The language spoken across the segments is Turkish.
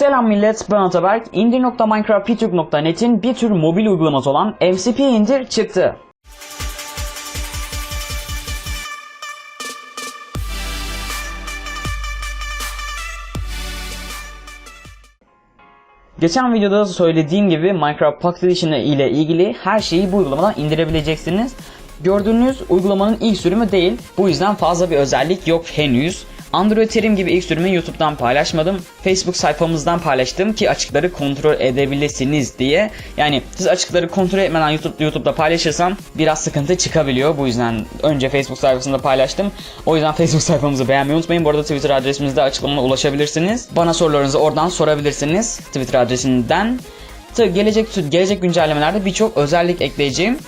Selam millet, ben Ataberk. İndir.minecraftptürk.net'in bir tür mobil uygulaması olan MCP indir çıktı. Geçen videoda söylediğim gibi Minecraft Pocket Edition ile ilgili her şeyi bu uygulamadan indirebileceksiniz. Gördüğünüz uygulamanın ilk sürümü değil. Bu yüzden fazla bir özellik yok henüz. Android Terim gibi ilk sürümü YouTube'dan paylaşmadım. Facebook sayfamızdan paylaştım ki açıkları kontrol edebilirsiniz diye. Yani siz açıkları kontrol etmeden YouTube, YouTube'da paylaşırsan biraz sıkıntı çıkabiliyor. Bu yüzden önce Facebook sayfasında paylaştım. O yüzden Facebook sayfamızı beğenmeyi unutmayın. Bu arada Twitter adresimizde açıklamada ulaşabilirsiniz. Bana sorularınızı oradan sorabilirsiniz. Twitter adresinden. Gelecek gelecek güncellemelerde birçok özellik ekleyeceğim.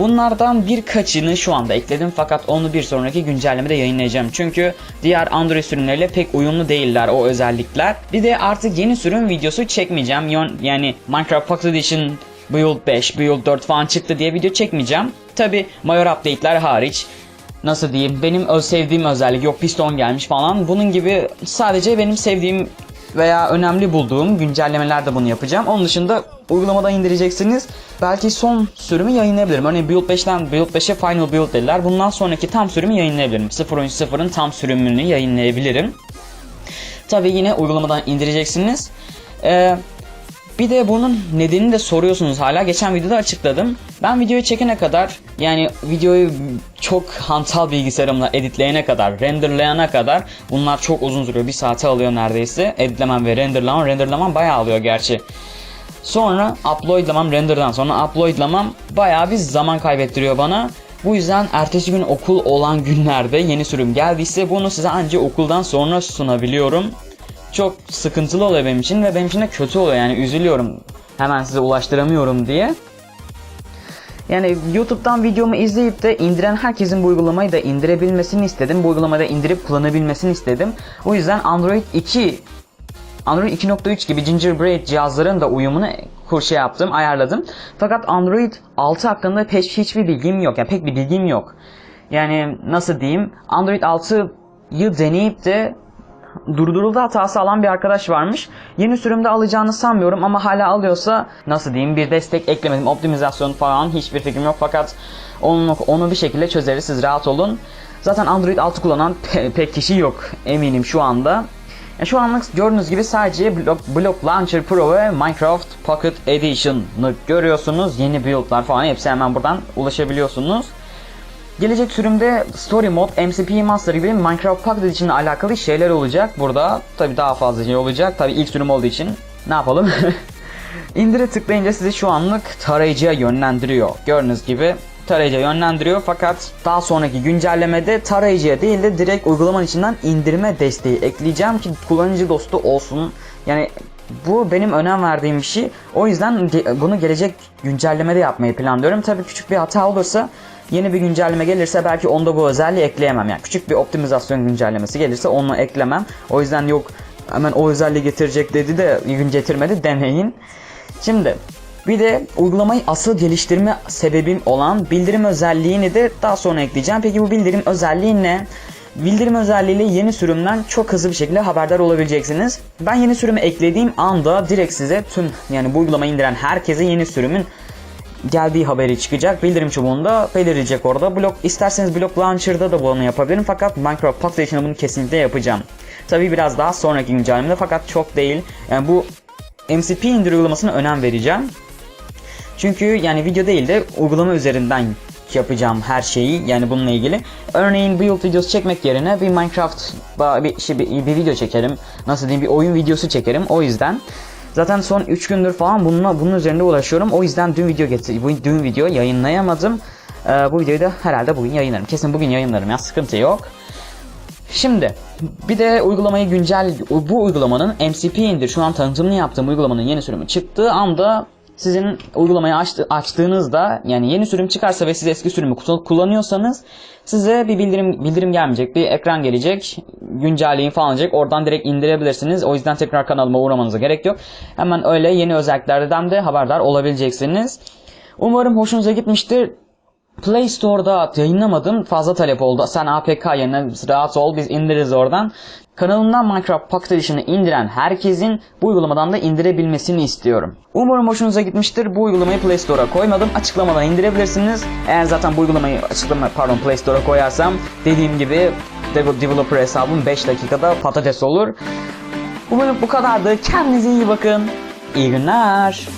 Bunlardan birkaçını şu anda ekledim fakat onu bir sonraki güncellemede yayınlayacağım. Çünkü diğer Android sürümleriyle pek uyumlu değiller o özellikler. Bir de artık yeni sürüm videosu çekmeyeceğim. Yani Minecraft Pocket Edition Build 5, Build 4 falan çıktı diye video çekmeyeceğim. Tabi major update'ler hariç nasıl diyeyim benim sevdiğim özellik yok piston gelmiş falan bunun gibi sadece benim sevdiğim veya önemli bulduğum güncellemelerde bunu yapacağım. Onun dışında uygulamadan indireceksiniz. Belki son sürümü yayınlayabilirim. Örneğin Build 5'ten Build 5'e Final Build dediler. Bundan sonraki tam sürümü yayınlayabilirim. 0.0'ın tam sürümünü yayınlayabilirim. Tabi yine uygulamadan indireceksiniz. Ee, bir de bunun nedenini de soruyorsunuz hala. Geçen videoda açıkladım. Ben videoyu çekene kadar yani videoyu çok hantal bilgisayarımla editleyene kadar, renderlayana kadar bunlar çok uzun sürüyor. Bir saate alıyor neredeyse. Editlemem ve renderlamam. Renderlamam bayağı alıyor gerçi. Sonra uploadlamam, renderdan sonra uploadlamam bayağı bir zaman kaybettiriyor bana. Bu yüzden ertesi gün okul olan günlerde yeni sürüm geldiyse bunu size ancak okuldan sonra sunabiliyorum çok sıkıntılı oluyor benim için ve benim için de kötü oluyor yani üzülüyorum hemen size ulaştıramıyorum diye. Yani YouTube'dan videomu izleyip de indiren herkesin bu uygulamayı da indirebilmesini istedim. Bu uygulamayı da indirip kullanabilmesini istedim. O yüzden Android 2 Android 2.3 gibi Gingerbread cihazların da uyumunu kur şey yaptım, ayarladım. Fakat Android 6 hakkında pek hiçbir bilgim yok. Yani pek bir bilgim yok. Yani nasıl diyeyim? Android 6'yı deneyip de durduruldu hatası alan bir arkadaş varmış. Yeni sürümde alacağını sanmıyorum ama hala alıyorsa nasıl diyeyim bir destek eklemedim. Optimizasyon falan hiçbir fikrim yok fakat onu, onu bir şekilde çözeriz siz rahat olun. Zaten Android 6 kullanan pe- pek kişi yok eminim şu anda. Ya şu anlık gördüğünüz gibi sadece Block, Block Launcher Pro ve Minecraft Pocket Edition'ı görüyorsunuz. Yeni build'lar falan hepsi hemen buradan ulaşabiliyorsunuz. Gelecek sürümde Story Mode, MCP Master gibi Minecraft Pocket ile alakalı şeyler olacak burada. Tabi daha fazla şey olacak. Tabi ilk sürüm olduğu için ne yapalım? İndire tıklayınca sizi şu anlık tarayıcıya yönlendiriyor. Gördüğünüz gibi tarayıcıya yönlendiriyor fakat daha sonraki güncellemede tarayıcıya değil de direkt uygulamanın içinden indirme desteği ekleyeceğim ki kullanıcı dostu olsun. Yani bu benim önem verdiğim bir şey. O yüzden bunu gelecek güncellemede yapmayı planlıyorum. Tabii küçük bir hata olursa yeni bir güncelleme gelirse belki onda bu özelliği ekleyemem. Yani küçük bir optimizasyon güncellemesi gelirse onu eklemem. O yüzden yok hemen o özelliği getirecek dedi de gün getirmedi demeyin. Şimdi bir de uygulamayı asıl geliştirme sebebim olan bildirim özelliğini de daha sonra ekleyeceğim. Peki bu bildirim özelliği ne? Bildirim özelliğiyle yeni sürümden çok hızlı bir şekilde haberdar olabileceksiniz. Ben yeni sürümü eklediğim anda direkt size tüm yani bu uygulamayı indiren herkese yeni sürümün geldiği haberi çıkacak. Bildirim çubuğunda belirecek orada. Blok isterseniz Block Launcher'da da bunu yapabilirim fakat Minecraft Edition'da bunu kesinlikle yapacağım. Tabi biraz daha sonraki güncellemede fakat çok değil. Yani bu MCP indir uygulamasına önem vereceğim. Çünkü yani video değil de uygulama üzerinden yapacağım her şeyi yani bununla ilgili. Örneğin build videosu çekmek yerine bir Minecraft bir, şey, bir, bir video çekerim. Nasıl diyeyim bir oyun videosu çekerim. O yüzden zaten son 3 gündür falan bununla bunun üzerinde uğraşıyorum. O yüzden dün video getir bu dün video yayınlayamadım. Ee, bu videoyu da herhalde bugün yayınlarım. Kesin bugün yayınlarım ya sıkıntı yok. Şimdi bir de uygulamayı güncel bu uygulamanın MCP indir şu an tanıtımını yaptığım uygulamanın yeni sürümü çıktığı anda sizin uygulamayı açtı, açtığınızda yani yeni sürüm çıkarsa ve siz eski sürümü kullan- kullanıyorsanız size bir bildirim bildirim gelmeyecek bir ekran gelecek güncelleyin falan olacak oradan direkt indirebilirsiniz o yüzden tekrar kanalıma uğramanıza gerek yok hemen öyle yeni özelliklerden de haberdar olabileceksiniz umarım hoşunuza gitmiştir Play Store'da yayınlamadım. Fazla talep oldu. Sen APK yerine rahat ol biz indiririz oradan. Kanalımdan Minecraft Pocket Edition'ı indiren herkesin bu uygulamadan da indirebilmesini istiyorum. Umarım hoşunuza gitmiştir. Bu uygulamayı Play Store'a koymadım. Açıklamadan indirebilirsiniz. Eğer zaten bu uygulamayı açıklama pardon Play Store'a koyarsam dediğim gibi dev- developer hesabım 5 dakikada patates olur. Umarım bu kadardı. Kendinize iyi bakın. İyi günler.